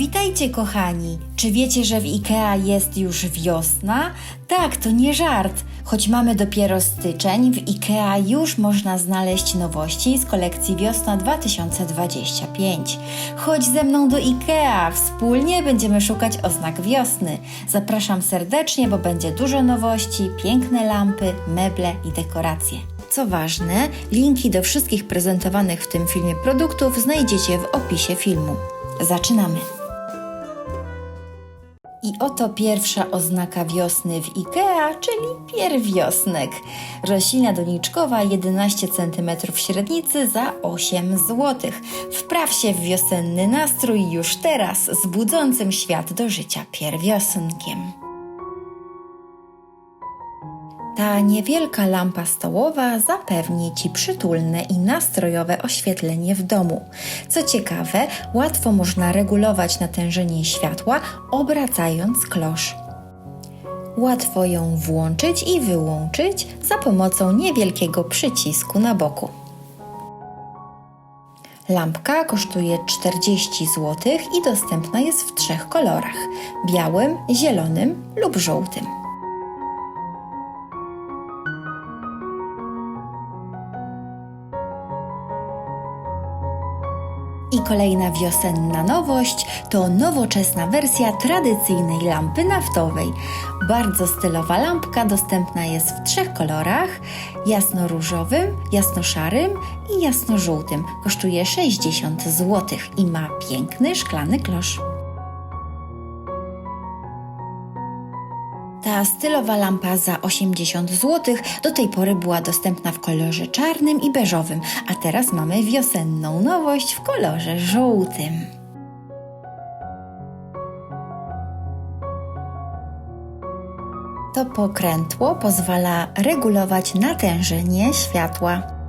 Witajcie kochani! Czy wiecie, że w IKEA jest już wiosna? Tak, to nie żart. Choć mamy dopiero styczeń, w IKEA już można znaleźć nowości z kolekcji Wiosna 2025. Chodź ze mną do IKEA, wspólnie będziemy szukać oznak wiosny. Zapraszam serdecznie, bo będzie dużo nowości, piękne lampy, meble i dekoracje. Co ważne, linki do wszystkich prezentowanych w tym filmie produktów znajdziecie w opisie filmu. Zaczynamy! I oto pierwsza oznaka wiosny w IKEA, czyli pierwiosnek. Roślina doniczkowa 11 cm średnicy za 8 zł. Wpraw się w wiosenny nastrój już teraz z budzącym świat do życia pierwiosnkiem. Ta niewielka lampa stołowa zapewni Ci przytulne i nastrojowe oświetlenie w domu. Co ciekawe, łatwo można regulować natężenie światła, obracając klosz. Łatwo ją włączyć i wyłączyć za pomocą niewielkiego przycisku na boku. Lampka kosztuje 40 zł i dostępna jest w trzech kolorach: białym, zielonym lub żółtym. I kolejna wiosenna nowość to nowoczesna wersja tradycyjnej lampy naftowej. Bardzo stylowa lampka dostępna jest w trzech kolorach: jasno-różowym, jasno-szarym i jasno-żółtym. Kosztuje 60 zł i ma piękny szklany klosz. Ta stylowa lampa za 80 zł do tej pory była dostępna w kolorze czarnym i beżowym, a teraz mamy wiosenną nowość w kolorze żółtym. To pokrętło pozwala regulować natężenie światła.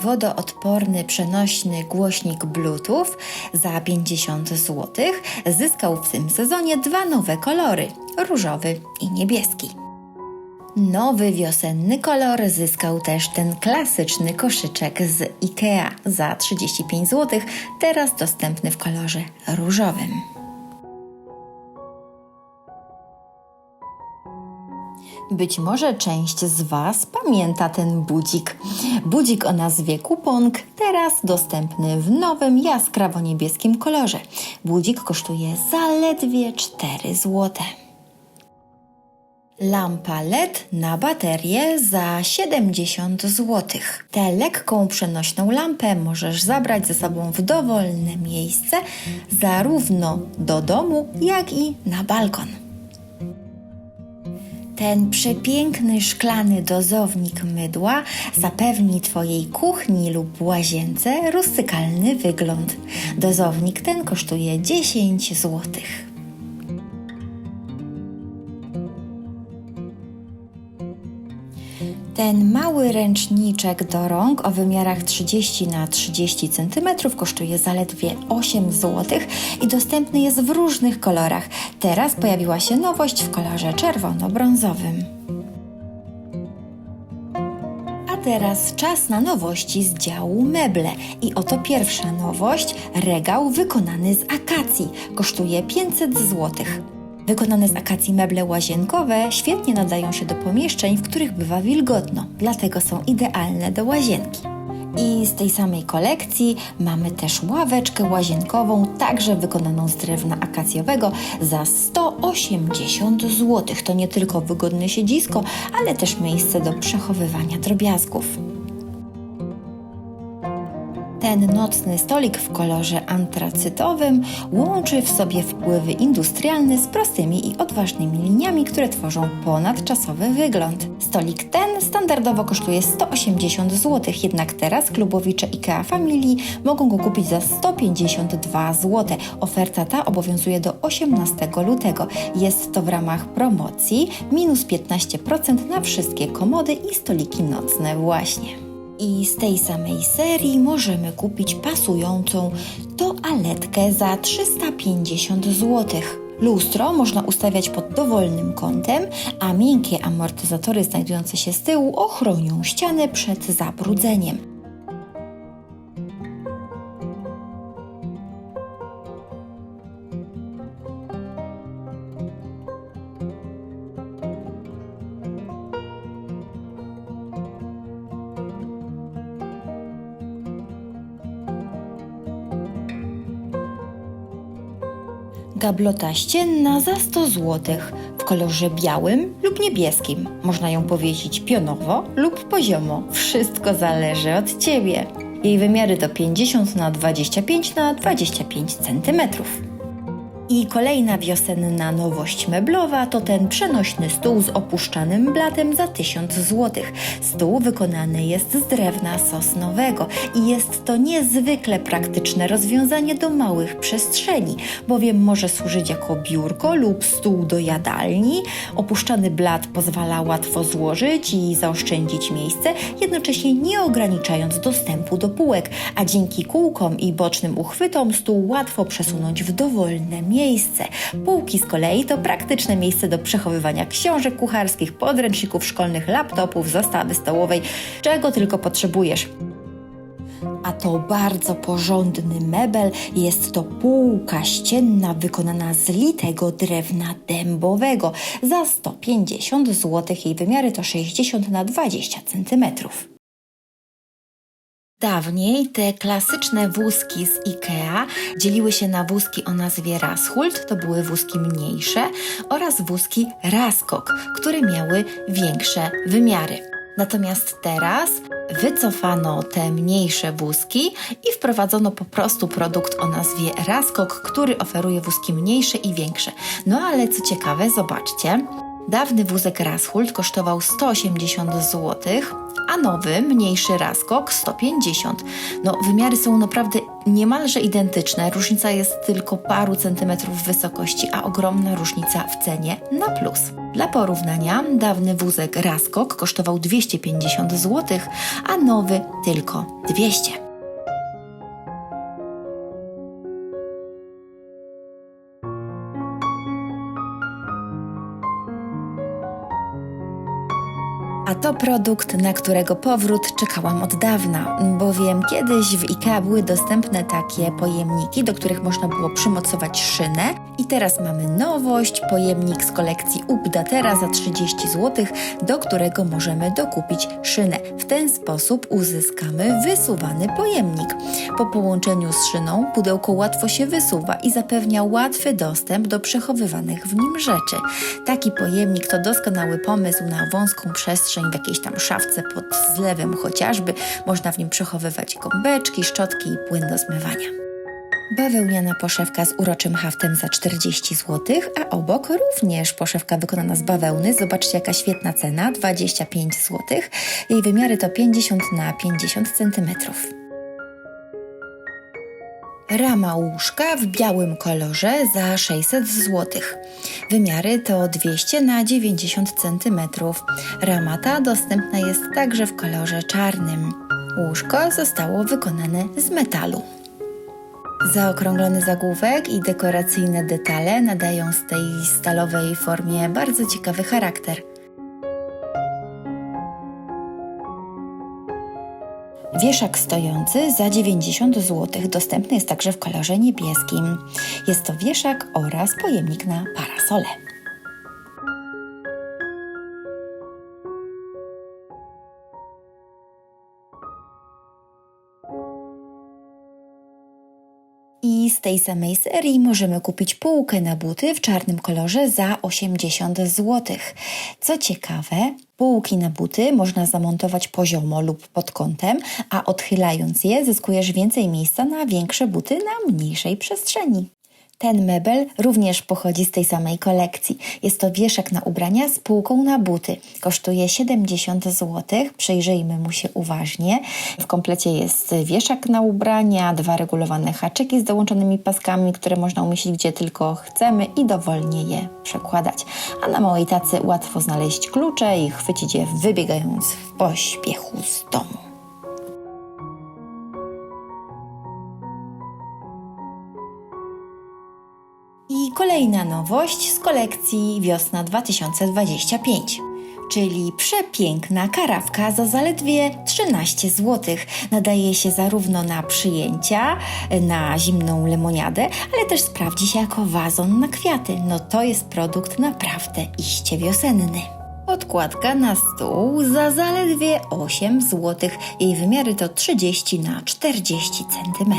Wodoodporny przenośny głośnik Bluetooth za 50 zł zyskał w tym sezonie dwa nowe kolory różowy i niebieski. Nowy wiosenny kolor zyskał też ten klasyczny koszyczek z IKEA za 35 zł, teraz dostępny w kolorze różowym. Być może część z Was pamięta ten budzik. Budzik o nazwie Kupong, teraz dostępny w nowym jaskrawo-niebieskim kolorze. Budzik kosztuje zaledwie 4 zł. Lampa LED na baterię za 70 zł. Tę lekką przenośną lampę możesz zabrać ze sobą w dowolne miejsce, zarówno do domu, jak i na balkon. Ten przepiękny szklany dozownik mydła zapewni Twojej kuchni lub łazience rustykalny wygląd. Dozownik ten kosztuje 10 złotych. Ten mały ręczniczek do rąk o wymiarach 30 na 30 cm kosztuje zaledwie 8 zł i dostępny jest w różnych kolorach. Teraz pojawiła się nowość w kolorze czerwono-brązowym. A teraz czas na nowości z działu meble. I oto pierwsza nowość: regał wykonany z akacji. Kosztuje 500 złotych. Wykonane z akacji meble łazienkowe świetnie nadają się do pomieszczeń, w których bywa wilgotno, dlatego są idealne do łazienki. I z tej samej kolekcji mamy też ławeczkę łazienkową, także wykonaną z drewna akacjowego za 180 zł. To nie tylko wygodne siedzisko, ale też miejsce do przechowywania drobiazgów. Ten nocny stolik w kolorze antracytowym łączy w sobie wpływy industrialne z prostymi i odważnymi liniami, które tworzą ponadczasowy wygląd. Stolik ten standardowo kosztuje 180 zł, jednak teraz klubowicze IKEA Family mogą go kupić za 152 zł. Oferta ta obowiązuje do 18 lutego. Jest to w ramach promocji minus 15% na wszystkie komody i stoliki nocne właśnie. I z tej samej serii możemy kupić pasującą toaletkę za 350 zł. Lustro można ustawiać pod dowolnym kątem, a miękkie amortyzatory znajdujące się z tyłu ochronią ścianę przed zabrudzeniem. Gablota ścienna za 100 zł w kolorze białym lub niebieskim. Można ją powiesić pionowo lub poziomo. Wszystko zależy od Ciebie. Jej wymiary to 50 na 25 na 25 cm. I kolejna wiosenna nowość meblowa to ten przenośny stół z opuszczanym blatem za 1000 zł. Stół wykonany jest z drewna sosnowego i jest to niezwykle praktyczne rozwiązanie do małych przestrzeni, bowiem może służyć jako biurko lub stół do jadalni. Opuszczany blat pozwala łatwo złożyć i zaoszczędzić miejsce, jednocześnie nie ograniczając dostępu do półek, a dzięki kółkom i bocznym uchwytom stół łatwo przesunąć w dowolne miejsce. Półki z kolei to praktyczne miejsce do przechowywania książek kucharskich, podręczników szkolnych, laptopów, zastawy stołowej, czego tylko potrzebujesz. A to bardzo porządny mebel. Jest to półka ścienna wykonana z litego drewna dębowego za 150 zł. Jej wymiary to 60 na 20 centymetrów. Dawniej te klasyczne wózki z IKEA dzieliły się na wózki o nazwie Rashult, to były wózki mniejsze, oraz wózki Raskok, które miały większe wymiary. Natomiast teraz wycofano te mniejsze wózki i wprowadzono po prostu produkt o nazwie Raskok, który oferuje wózki mniejsze i większe. No ale co ciekawe, zobaczcie, dawny wózek Rashult kosztował 180 zł, a nowy, mniejszy Raskok 150. No, wymiary są naprawdę niemalże identyczne. Różnica jest tylko paru centymetrów wysokości, a ogromna różnica w cenie na plus. Dla porównania, dawny wózek Raskok kosztował 250 zł, a nowy tylko 200. to produkt, na którego powrót czekałam od dawna, bowiem kiedyś w IKEA były dostępne takie pojemniki, do których można było przymocować szynę i teraz mamy nowość, pojemnik z kolekcji Updatera za 30 zł, do którego możemy dokupić szynę. W ten sposób uzyskamy wysuwany pojemnik. Po połączeniu z szyną pudełko łatwo się wysuwa i zapewnia łatwy dostęp do przechowywanych w nim rzeczy. Taki pojemnik to doskonały pomysł na wąską przestrzeń jakiejś tam szafce pod zlewem chociażby. Można w nim przechowywać gąbeczki, szczotki i płyn do zmywania. Bawełniana poszewka z uroczym haftem za 40 zł, a obok również poszewka wykonana z bawełny. Zobaczcie jaka świetna cena, 25 zł. Jej wymiary to 50 na 50 cm. Rama łóżka w białym kolorze za 600 zł. Wymiary to 200 na 90 cm. Rama ta dostępna jest także w kolorze czarnym. Łóżko zostało wykonane z metalu. Zaokrąglony zagłówek i dekoracyjne detale nadają z tej stalowej formie bardzo ciekawy charakter. Wieszak stojący za 90 zł dostępny jest także w kolorze niebieskim. Jest to wieszak oraz pojemnik na parasole. Tej samej serii możemy kupić półkę na buty w czarnym kolorze za 80 zł. Co ciekawe, półki na buty można zamontować poziomo lub pod kątem, a odchylając je zyskujesz więcej miejsca na większe buty na mniejszej przestrzeni. Ten mebel również pochodzi z tej samej kolekcji. Jest to wieszak na ubrania z półką na buty. Kosztuje 70 zł. Przyjrzyjmy mu się uważnie. W komplecie jest wieszak na ubrania, dwa regulowane haczyki z dołączonymi paskami, które można umieścić gdzie tylko chcemy i dowolnie je przekładać. A na małej tacy łatwo znaleźć klucze i chwycić je wybiegając w pośpiechu z domu. I kolejna nowość z kolekcji Wiosna 2025. Czyli przepiękna karawka za zaledwie 13 zł. Nadaje się zarówno na przyjęcia, na zimną lemoniadę, ale też sprawdzi się jako wazon na kwiaty. No to jest produkt naprawdę iście wiosenny. Podkładka na stół za zaledwie 8 zł. Jej wymiary to 30 na 40 cm.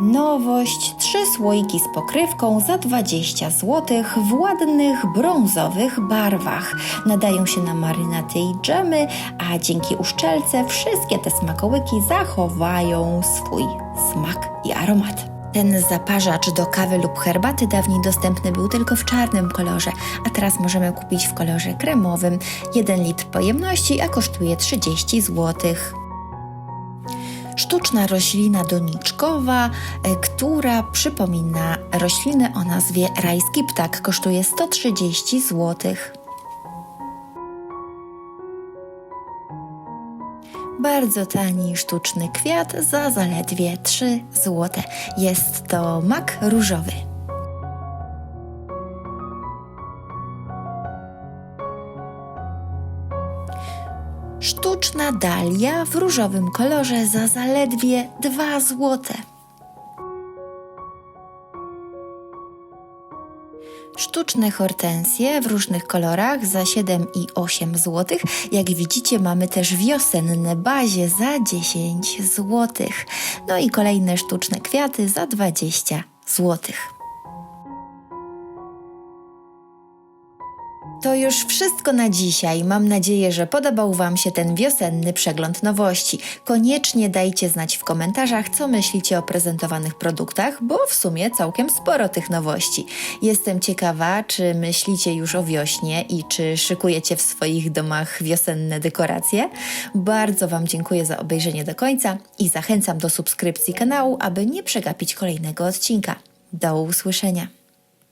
Nowość: trzy słoiki z pokrywką za 20 zł w ładnych brązowych barwach. Nadają się na marynaty i dżemy, a dzięki uszczelce wszystkie te smakołyki zachowają swój smak i aromat. Ten zaparzacz do kawy lub herbaty dawniej dostępny był tylko w czarnym kolorze, a teraz możemy kupić w kolorze kremowym. 1 litr pojemności, a kosztuje 30 złotych sztuczna roślina doniczkowa, e, która przypomina roślinę o nazwie rajski ptak. Kosztuje 130 zł. Bardzo tani sztuczny kwiat za zaledwie 3 zł. Jest to mak różowy. Sztuczna dalia w różowym kolorze za zaledwie 2 złote. Sztuczne hortensje w różnych kolorach za 7 i 8 zł. Jak widzicie, mamy też wiosenne bazie za 10 zł. No i kolejne sztuczne kwiaty za 20 złotych. To już wszystko na dzisiaj. Mam nadzieję, że podobał Wam się ten wiosenny przegląd nowości. Koniecznie dajcie znać w komentarzach, co myślicie o prezentowanych produktach, bo w sumie całkiem sporo tych nowości. Jestem ciekawa, czy myślicie już o wiośnie i czy szykujecie w swoich domach wiosenne dekoracje. Bardzo Wam dziękuję za obejrzenie do końca i zachęcam do subskrypcji kanału, aby nie przegapić kolejnego odcinka. Do usłyszenia.